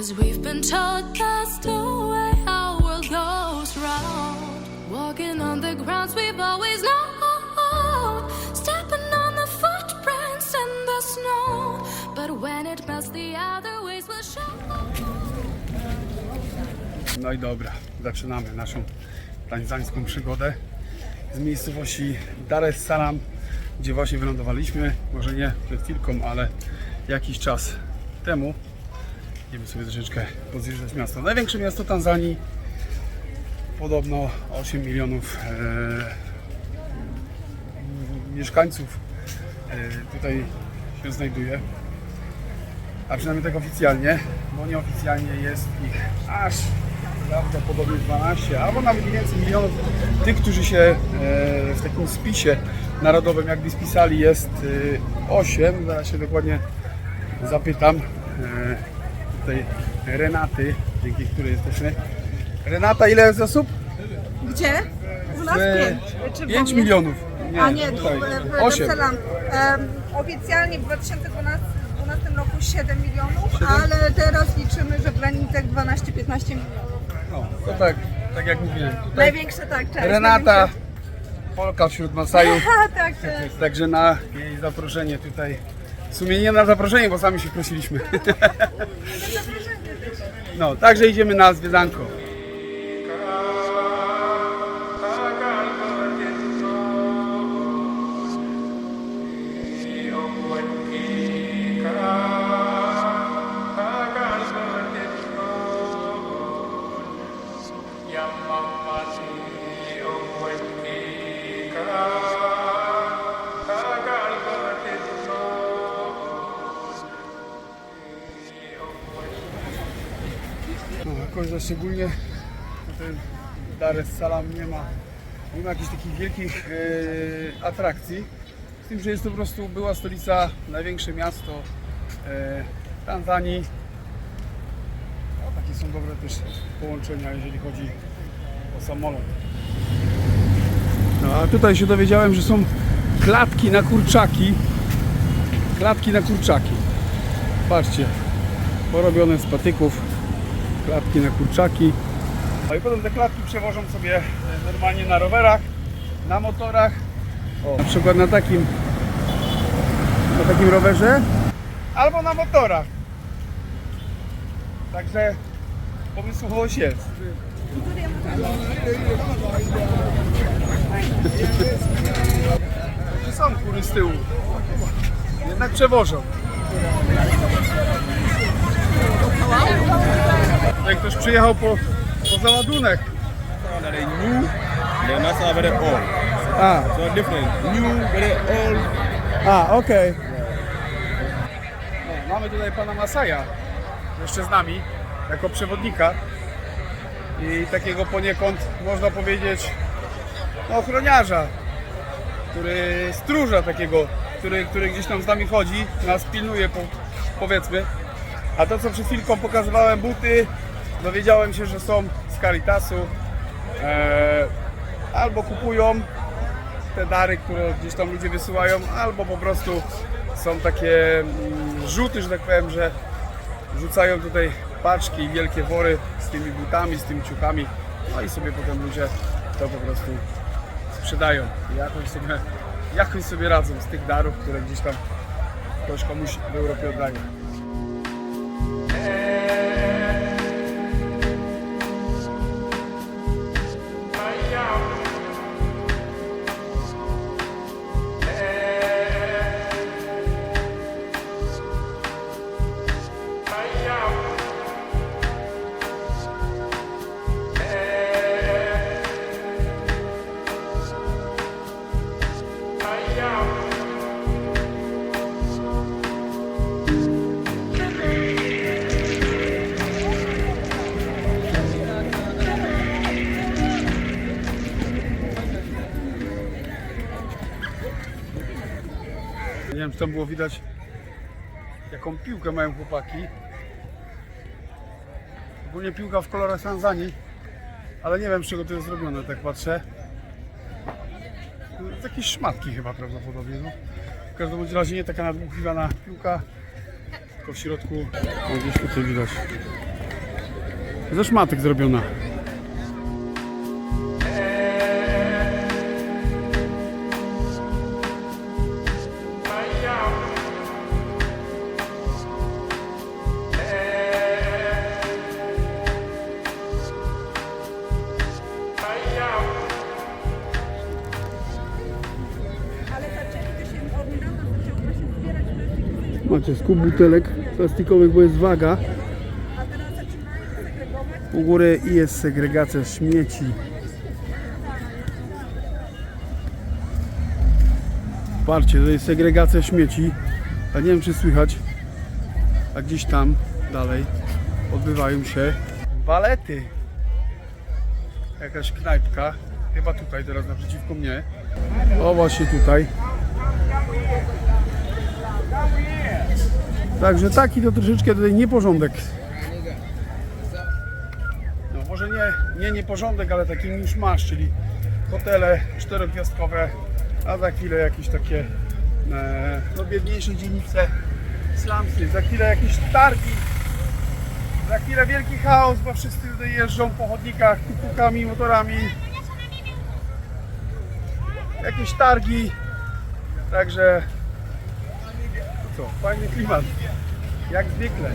Cause we've been told that's No i dobra, zaczynamy naszą tańzańską przygodę z miejscowości Dar es Salaam, gdzie właśnie wylądowaliśmy. Może nie przed chwilką, ale jakiś czas temu. Idziemy sobie troszeczkę pozjeżdżać miasto. Największe miasto Tanzanii, podobno 8 milionów e, mieszkańców e, tutaj się znajduje. A przynajmniej tak oficjalnie, bo nieoficjalnie jest ich aż prawdopodobnie 12, albo nawet więcej milionów tych, którzy się e, w takim spisie narodowym jakby spisali jest e, 8. Zaraz się dokładnie zapytam e, tutaj Renaty, dzięki której jesteśmy. Renata, ile jest osób? Gdzie? U nas E, pięć. Czy w 5 ogóle? milionów. A nie, tu tutaj. w, w 8. Dar es Salaam. Em, oficjalnie w 2012 2012 roku 7 milionów, Siedem? ale teraz liczymy, że w granicach 12-15 milionów. No, to tak, tak jak mówiłem. Tutaj Największe tak, cześć. Renata, największe. Polka wśród Masajów. Ha, tak, cześć. Także na jej zaproszenie tutaj. W sumie nie na zaproszenie, bo sami się prosiliśmy. No, także idziemy na zwiedzanko. Szczególnie tutaj Dar es Salaam nie ma, nie ma jakichś takich wielkich e, atrakcji. Z tym, że jest to po prostu była stolica, największe miasto e, Tanzanii. No, takie są dobre też połączenia, jeżeli chodzi o samolot. No a tutaj się dowiedziałem, że są klatki na kurczaki. Klatki na kurczaki. Patrzcie, porobione z patyków klatki na kurczaki. No i potem te klatki przewożą sobie e, normalnie na rowerach, na motorach. O, na przykład na takim na takim rowerze albo na motorach. Także pomysłowość jest. Są kury z tyłu. Jednak przewożą. Jak ktoś przyjechał po, po załadunek. They new, they're not old. A, So different. New, very old. a okej. No, mamy tutaj pana Masaja jeszcze z nami, jako przewodnika. I takiego poniekąd, można powiedzieć, no, ochroniarza, który stróża takiego, który, który gdzieś tam z nami chodzi, nas pilnuje, po, powiedzmy. A to, co przed chwilką pokazywałem, buty, dowiedziałem się, że są z Caritasu. E, albo kupują te dary, które gdzieś tam ludzie wysyłają, albo po prostu są takie mm, rzuty, że tak powiem, że rzucają tutaj paczki i wielkie wory z tymi butami, z tymi ciuchami, no i sobie potem ludzie to po prostu sprzedają. Jakoś sobie, jakoś sobie radzą z tych darów, które gdzieś tam ktoś komuś w Europie oddaje. Tam było widać, jaką piłkę mają chłopaki. Ogólnie piłka w kolorach Tanzanii, ale nie wiem, z czego to jest zrobione, tak patrzę. Z jakiejś szmatki chyba prawdopodobnie, no. W każdym razie nie taka nadmuchiwana piłka, tylko w środku, o, gdzieś tutaj widać, ze szmatek zrobiona. Macie skup butelek plastikowych, bo jest waga. U góry jest segregacja śmieci. Patrzcie, to jest segregacja śmieci. A nie wiem czy słychać, a gdzieś tam dalej odbywają się balety. Jakaś knajpka, chyba tutaj teraz naprzeciwko mnie. O właśnie tutaj. Także taki to troszeczkę tutaj nieporządek. No może nie, nie nieporządek, ale taki niż masz, czyli hotele czterogwiazdkowe, a za chwilę jakieś takie e, no biedniejsze dzielnice, slumsy, za chwilę jakieś targi, za chwilę wielki chaos, bo wszyscy tutaj jeżdżą po chodnikach, tuktukami, motorami, jakieś targi, także co, fajny klimat, jak zwykle.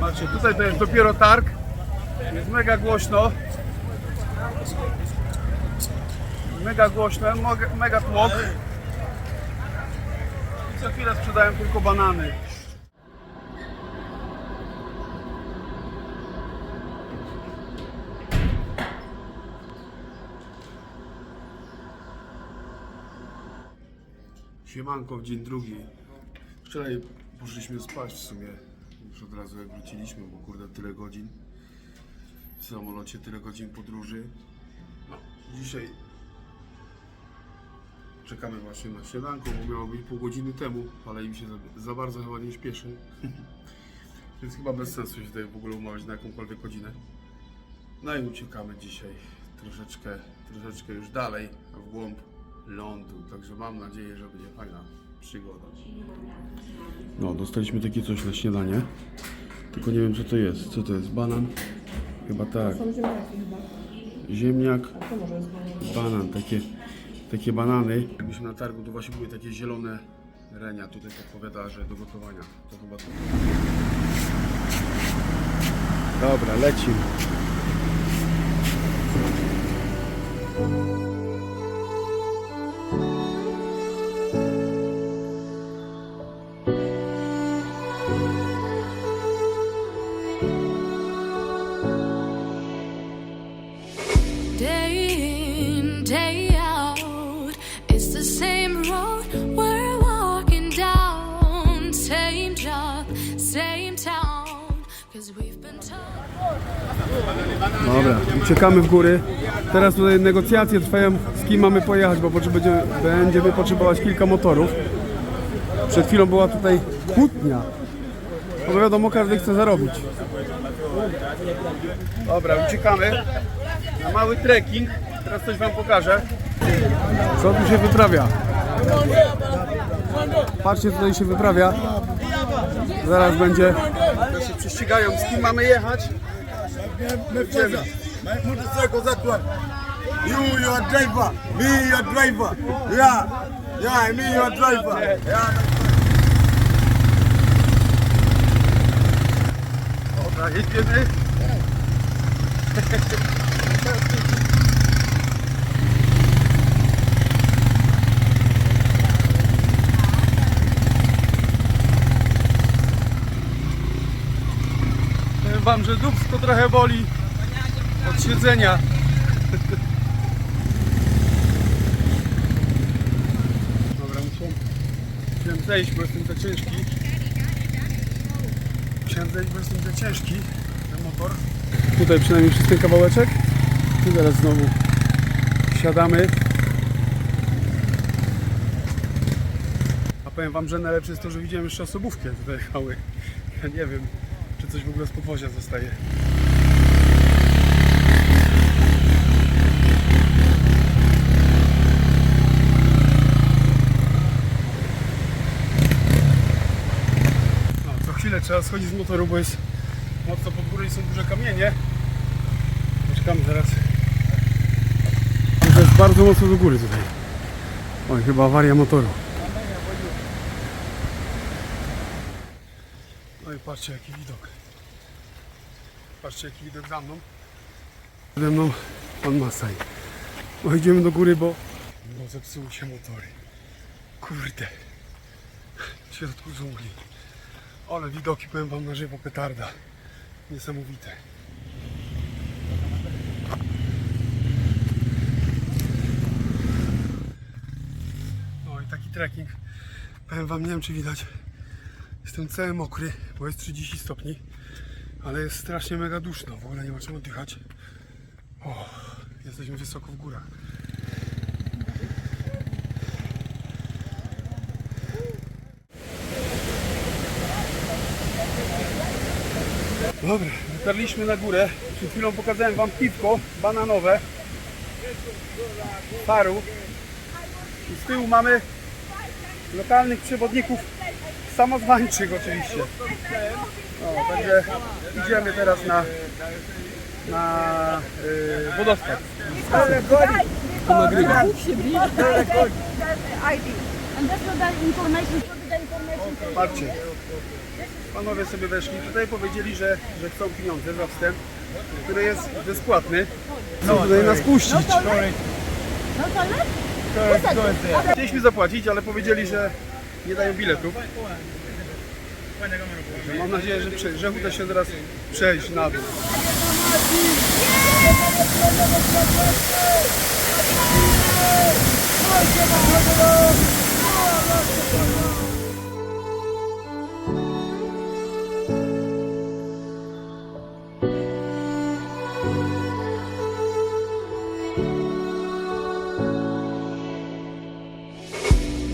Patrzcie, tutaj to jest dopiero targ. Jest mega głośno. Mega głośno, mega, tłok. I co chwilę sprzedają tylko banany. Siemanko w dzień drugi. Wczoraj poszliśmy spać w sumie. Już od razu jak wróciliśmy, bo kurde tyle godzin w samolocie, tyle godzin podróży. No, dzisiaj czekamy właśnie na śniadanko, bo miało być pół godziny temu, ale im się za, za bardzo chyba nie śpieszy. Więc chyba bez sensu się tutaj w ogóle umawiać na jakąkolwiek godzinę. No i uciekamy dzisiaj troszeczkę, troszeczkę już dalej w głąb lądu. Także mam nadzieję, że będzie fajna przygoda. No, dostaliśmy takie coś na śniadanie. Tylko nie wiem co to jest. Co to jest? Banan? Chyba tak. Ziemniak. Banan, takie, takie banany. Jak byliśmy na targu, to właśnie były takie zielone renia. Tutaj podpowiada, że do gotowania. To chyba to. Dobra, lecimy. The same road we're walking down. Same job, same town. Cause we've been told. Dobra, uciekamy w góry. Teraz tutaj negocjacje trwają, z kim mamy pojechać, bo będziemy, będziemy potrzebować kilka motorów. Przed chwilą była tutaj kłótnia. Bo wiadomo, każdy chce zarobić. Dobra, uciekamy na mały trekking. Teraz coś Wam pokażę. Co tu się wyprawia? Patrzcie, tutaj się wyprawia. Zaraz będzie. Teraz się prześcigają, z kim mamy jechać. Motorcycle that one. You, your driver. Me, your driver. Yeah, yeah, me, your driver. Yeah. Dobra, jedziemy. Powiem wam, że dubsko trochę boli od siedzenia. Dobra, musiałem, musiałem zejść, bo jestem za ciężki. Musiałem zejść, bo jestem za ciężki ten motor. Tutaj przynajmniej przez kawałeczek. I zaraz znowu siadamy. A powiem wam, że najlepsze jest to, że widziałem jeszcze osobówki jak tutaj jechały. Ja nie wiem, czy coś w ogóle z popozia zostaje. No, co chwilę trzeba schodzić z motoru, bo jest mocno pod górę i są duże kamienie. Poczekamy zaraz. To jest bardzo mocno do góry tutaj. Oj, chyba awaria motoru. No i patrzcie jaki widok. Patrzcie jaki widok za mną. Przede mną pan Masaj. No idziemy do góry, bo, bo zepsuły się motory. Kurde. W środku dżungli. Ale widoki powiem wam na żywo petarda. Niesamowite. No i taki trekking. Powiem wam, nie wiem czy widać. Jestem cały mokry, bo jest 30 stopni. Ale jest strasznie mega duszno. W ogóle nie ma czym oddychać. O, jesteśmy wysoko w górach. Dobra, dotarliśmy na górę. Przed chwilą pokazałem wam piwko bananowe. Paru. I z tyłu mamy lokalnych przewodników samozwańczych oczywiście. No, także idziemy teraz na, na yy, wodospad. To nagrywa. And that's what that information, put the information for Patrzcie. Panowie sobie weszli. Tutaj powiedzieli, że, że chcą pieniądze za wstęp, który jest bezpłatny. Chcą tutaj nas puścić. No toilet? Chcieliśmy zapłacić, ale powiedzieli, że nie dają biletów. Także Mam nadzieję, że, prze, że uda się teraz przejść na dół.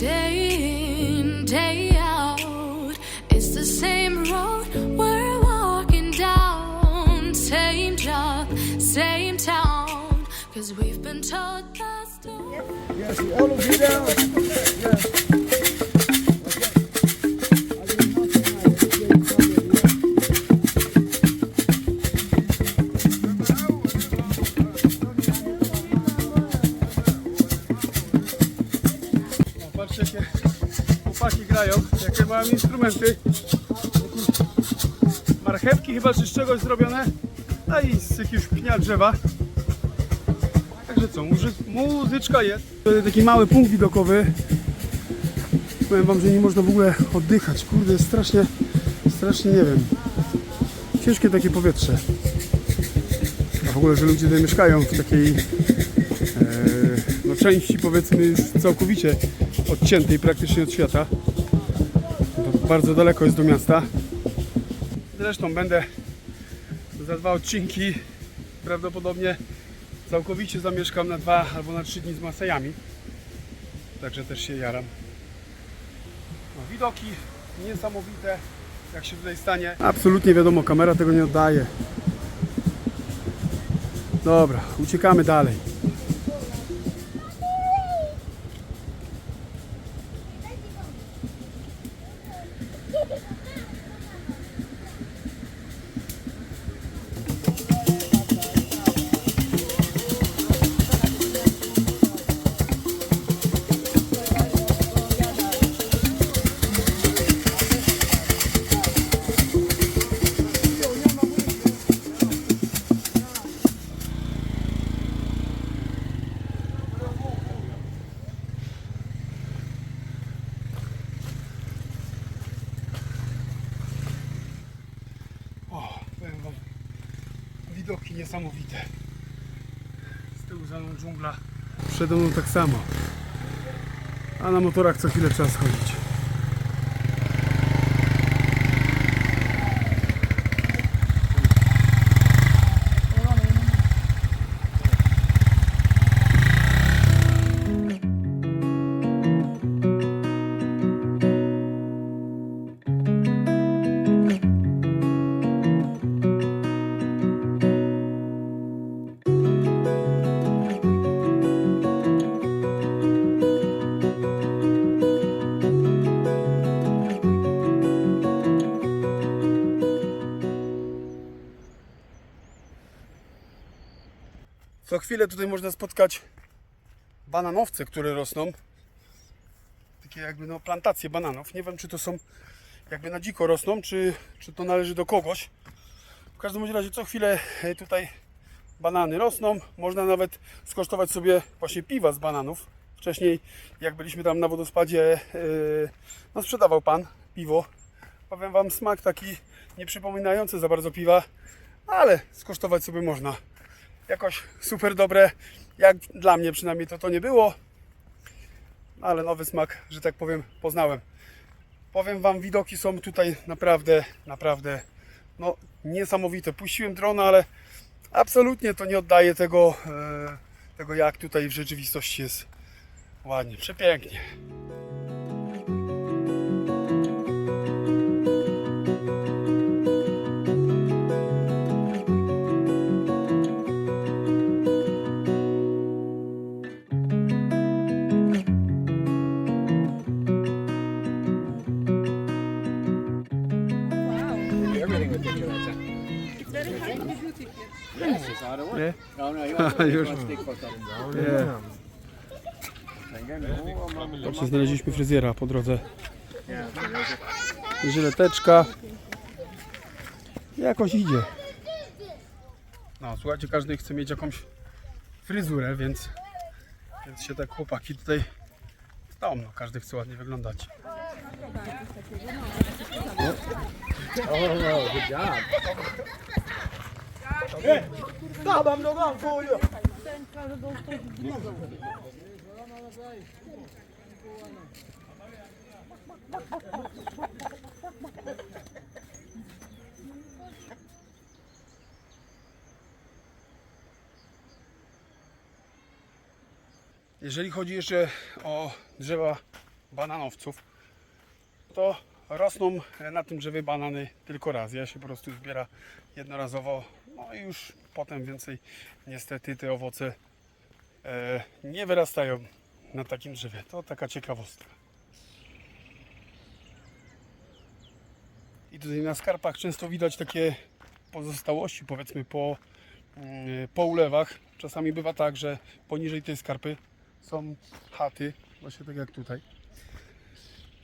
Day day out, it's the same road we're walking down. Same job, same town, cause we've been told the story. O, mają instrumenty. Marchewki chyba czy z czegoś zrobione, a i z jakiegoś pnia drzewa. Także co, muzy muzyczka jest taki mały punkt widokowy. Powiem wam, że nie można w ogóle oddychać. Kurde, jest strasznie, strasznie nie wiem. Ciężkie takie powietrze. A w ogóle, że ludzie tutaj mieszkają w takiej e, no, części powiedzmy już całkowicie odciętej praktycznie od świata. Bardzo daleko jest do miasta. Zresztą będę za dwa odcinki prawdopodobnie całkowicie zamieszkam na dwa albo na trzy dni z Masajami. Także też się jaram. No, widoki niesamowite, jak się tutaj stanie. Absolutnie wiadomo, kamera tego nie oddaje. Dobra, uciekamy dalej. Widoki niesamowite. Z tyłu za mną dżungla. Przede mną tak samo. A na motorach co chwilę trzeba schodzić. Chwilę tutaj można spotkać bananowce, które rosną. Takie jakby no plantacje bananów. Nie wiem czy to są jakby na dziko rosną, czy, czy to należy do kogoś. W każdym razie co chwilę e, tutaj banany rosną. Można nawet skosztować sobie właśnie piwa z bananów. Wcześniej jak byliśmy tam na wodospadzie, yy, no sprzedawał pan piwo. Powiem wam smak taki nie przypominający za bardzo piwa, ale skosztować sobie można. Jakoś super dobre, jak dla mnie przynajmniej to to nie było, ale nowy smak, że tak powiem, poznałem. Powiem wam, widoki są tutaj naprawdę, naprawdę no, niesamowite. Puściłem drona, ale absolutnie to nie oddaje tego, e, tego jak tutaj w rzeczywistości jest ładnie, przepięknie. Nie? No, no, you want to Już. stick for something. Właśnie znaleźliśmy fryzjera po drodze. Żyleteczka. Jakoś idzie. No słuchajcie, każdy chce mieć jakąś fryzurę, więc, więc się tak chłopaki tutaj stał. No, każdy chce ładnie wyglądać. Oh, no, good job. Jeżeli chodzi jeszcze o drzewa bananowców, to rosną na tym drzewie banany tylko raz. Ja się po prostu zbiera jednorazowo, no i już potem więcej niestety te owoce e, nie wyrastają na takim drzewie. To taka ciekawostka. I tutaj na skarpach często widać takie pozostałości, powiedzmy po, mm, po ulewach. Czasami bywa tak, że poniżej tej skarpy są chaty, właśnie tak jak tutaj,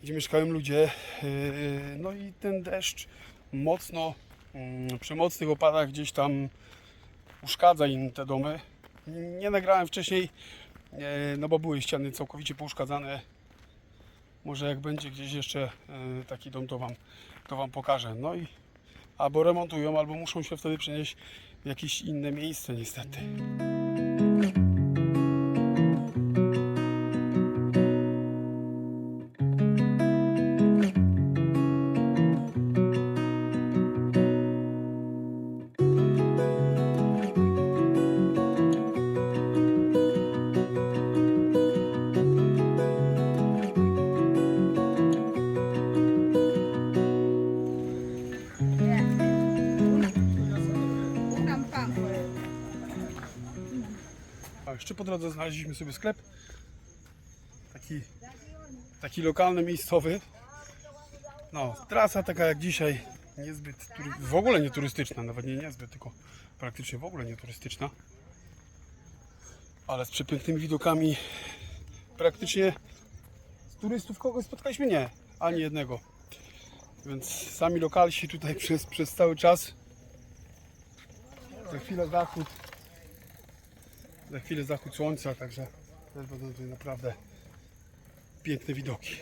gdzie mieszkają ludzie. Yy, No i ten deszcz mocno, przy mocnych opadach gdzieś tam uszkadza im te domy. Nie nagrałem wcześniej, e, no bo były ściany całkowicie pouszkadzane. Może jak będzie gdzieś jeszcze e, taki dom, to wam, to wam pokażę. No i albo remontują, albo muszą się wtedy przenieść w jakieś inne miejsce niestety. Znaleźliśmy sobie sklep. Taki, taki lokalny, miejscowy. No, trasa taka jak dzisiaj, niezbyt, w ogóle nie turystyczna, nawet nie niezbyt, tylko praktycznie w ogóle nie turystyczna. Ale z przepięknymi widokami. Praktycznie z turystów kogoś spotkaliśmy? Nie, ani jednego. Więc sami lokalsi tutaj przez, przez cały czas. Za chwilę zachód za chwilę zachód słońca, także też będą tutaj naprawdę piękne widoki.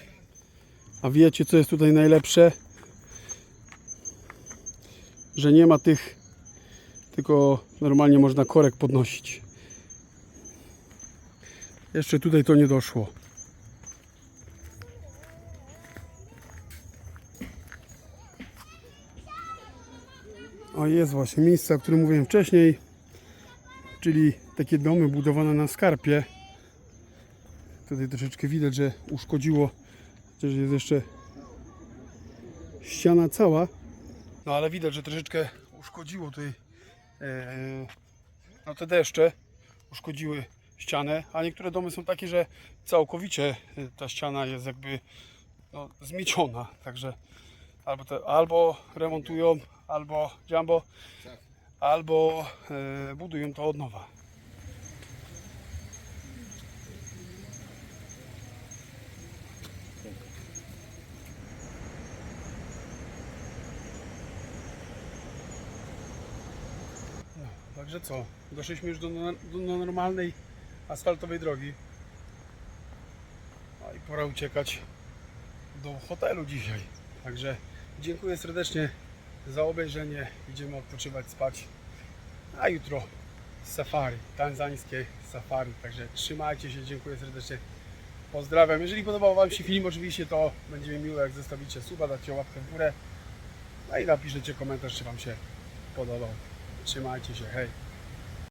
A wiecie co jest tutaj najlepsze? Że nie ma tych, tylko normalnie można korek podnosić. Jeszcze tutaj to nie doszło. O jest właśnie miejsce, o którym mówiłem wcześniej czyli takie domy budowane na skarpie. Tutaj troszeczkę widać, że uszkodziło, chociaż jest jeszcze ściana cała. No ale widać, że troszeczkę uszkodziło tutaj e, no te deszcze uszkodziły ścianę, a niektóre domy są takie, że całkowicie e, ta ściana jest jakby no, zmieciona, także albo, te, albo remontują, albo jumbo, albo e, budują to od nowa. No, także co, doszliśmy już do, no, do normalnej asfaltowej drogi. No i pora uciekać do hotelu dzisiaj. Także dziękuję serdecznie za obejrzenie. Idziemy odpoczywać, spać. A jutro safari, tanzańskie safari. Także trzymajcie się, dziękuję serdecznie. Pozdrawiam. Jeżeli podobał Wam się film, oczywiście to będzie mi miło, jak zostawicie suba, dacie łapkę w górę. No i napiszecie komentarz, czy Wam się podobał. Trzymajcie się, hej.